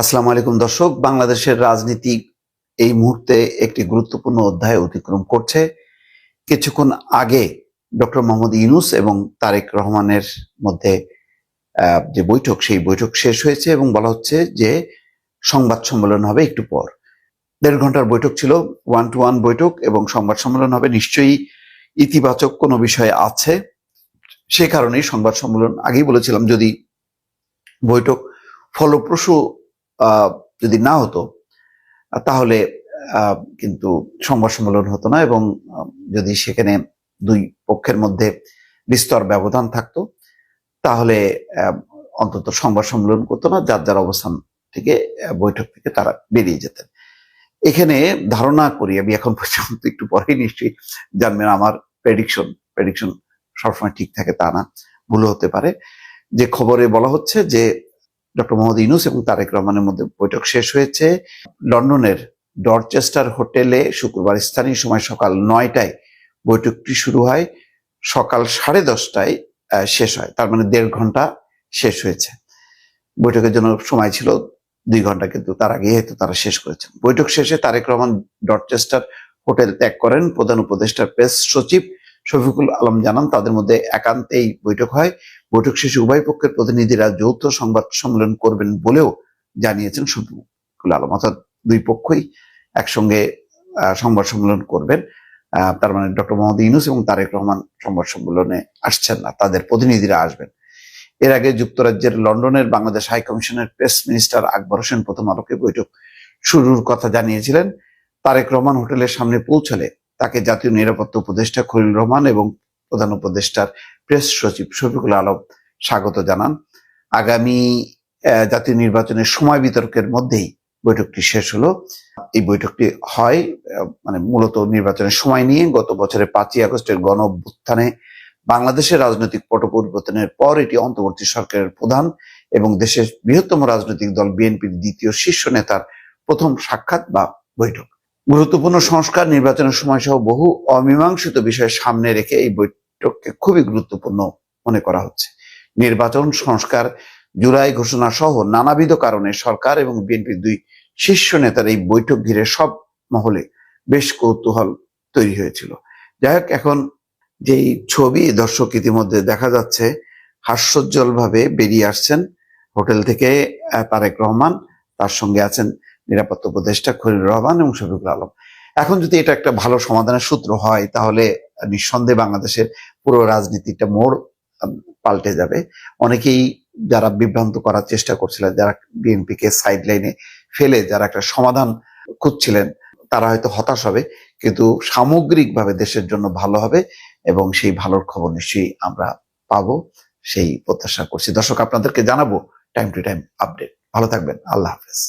আসসালামু আলাইকুম দর্শক, বাংলাদেশের রাজনীতি এই মুহূর্তে একটি গুরুত্বপূর্ণ অধ্যায় অতিক্রম করছে। কিছুক্ষণ আগে ডক্টর মোহাম্মদ ইউনুস এবং তারেক রহমানের মধ্যে যে বৈঠক, সেই বৈঠক শেষ হয়েছে এবং বলা হচ্ছে যে সংবাদ সম্মেলন হবে একটু পর। দেড় ঘণ্টার বৈঠক ছিল ওয়ান টু ওয়ান বৈঠক এবং সংবাদ সম্মেলন হবে, নিশ্চয়ই ইতিবাচক কোনো বিষয় আছে। সে কারণেই সংবাদ সম্মেলন আগেই বলেছিলাম যদি বৈঠক ফলপ্রসূ যদি না হতো তাহলে কিন্তু সংবাদ সম্মেলন হতো না এবং যদি সেখানে দুই পক্ষের মধ্যে বিস্তর ব্যবধান থাকতো, তাহলে অন্তত সংবাদ সম্মেলন করতো না, যার যার অবস্থান থেকে বৈঠক থেকে তারা বেরিয়ে যেতেন। এখানে ধারণা করি, আমি এখন পর্যন্ত একটু পরেই নিশ্চয়ই জানবেন আমার প্রেডিকশন প্রেডিকশন সবসময় ঠিক থাকে তা না, ভুল হতে পারে। যে খবরে বলা হচ্ছে যে ডক্টর মোহাম্মদ ইউনুস এবং তারেক রহমানের মধ্যে বৈঠক শেষ হয়েছে। লন্ডনের ডরচেস্টার হোটেলে শুক্রবার স্থানীয় সময় সকাল নয়টায় বৈঠকটি শুরু হয়? সকাল সাড়ে দশটায় শেষ হয়। তার মানে দেড় ঘণ্টা শেষ হয়েছে। বৈঠকের জন্য সময় ছিল দুই ঘণ্টা, কিন্তু তার আগে হয়তো তারা শেষ করেছেন। বৈঠক শেষে তারেক রহমান ডরচেস্টার হোটেল ত্যাগ করেন। প্রধান উপদেষ্টার প্রেস সচিব শফিকুল আলম জানান, তাদের মধ্যে একান্তেই বৈঠক হয়। বৈঠক শেষে উভয় পক্ষের প্রতিনিধিরা যৌথ সংবাদ সম্মেলন করবেন বলেও জানিয়েছেন শফিকুল আলম। অর্থাৎ দুই পক্ষই একসঙ্গে সংবাদ সম্মেলন করবেন। তার মানে ডক্টর মোহাম্মদ ইউনুস এবং তারেক রহমান সংবাদ সম্মেলনে আসছেন না, তাদের প্রতিনিধিরা আসবেন। এর আগে যুক্তরাজ্যের লন্ডনের বাংলাদেশ হাই কমিশনের প্রেস মিনিস্টার আকবর হোসেন প্রথম আলোকে বৈঠক শুরুর কথা জানিয়েছিলেন। তারেক রহমান হোটেলের সামনে পৌঁছলে তাকে জাতীয় নিরাপত্তা উপদেষ্টা খলিল রহমান এবং প্রধান উপদেষ্টার প্রেস সচিব শফিকুল আলম স্বাগত জানান। আগামী জাতীয় নির্বাচনের সময় বিতর্কের মধ্যেই বৈঠকটি শেষ হলো। এই বৈঠকটি হয় মানে মূলত নির্বাচনের সময় নিয়ে গত বছরের পাঁচই আগস্টের গণ অভ্যুত্থানে। বাংলাদেশের রাজনৈতিক পট পরিবর্তনের পর এটি অন্তর্বর্তী সরকারের প্রধান এবং দেশের বৃহত্তম রাজনৈতিক দল বিএনপির দ্বিতীয় শীর্ষ নেতার প্রথম সাক্ষাৎ বা বৈঠক। গুরুত্বপূর্ণ সংস্কার, নির্বাচনের সময় সহ বহু অমীমাংসিত বিষয় সামনে রেখে এই বৈঠককে খুবই গুরুত্বপূর্ণ মনে করা হচ্ছে। নির্বাচন, সংস্কার, জুলাই ঘোষণা সহ নানাবিধ কারণে সরকার এবং বিএনপির দুই শীর্ষ নেতার এই বৈঠক ঘিরে সব মহলে বেশ কৌতূহল তৈরি হয়েছিল। যাই হোক, এখন যেই ছবি, দর্শক ইতিমধ্যে দেখা যাচ্ছে হাস্যোজ্জ্বল ভাবে বেরিয়ে আসছেন হোটেল থেকে তারেক রহমান, তার সঙ্গে আছেন নিরাপত্তা উপদেষ্টা খলিল রহমান এবং শফিকুল আলম। এখন যদি এটা একটা ভালো সমাধানের সূত্র হয়, তাহলে নিঃসন্দেহে বাংলাদেশের পুরো রাজনীতিটা মোড় পাল্টে যাবে। অনেকেই যারা বিভ্রান্ত করার চেষ্টা করছিলেন, যারা বিএনপিকে সাইড লাইনে ফেলে, যারা একটা সমাধান খুঁজছিলেন, তারা হয়তো হতাশ হবে। কিন্তু সামগ্রিকভাবে দেশের জন্য ভালো হবে এবং সেই ভালোর খবর নিশ্চয়ই আমরা পাবো, সেই প্রত্যাশা করছি। দর্শক, আপনাদেরকে জানাব টাইম টু টাইম আপডেট ভালো থাকবেন। আল্লাহ হাফেজ।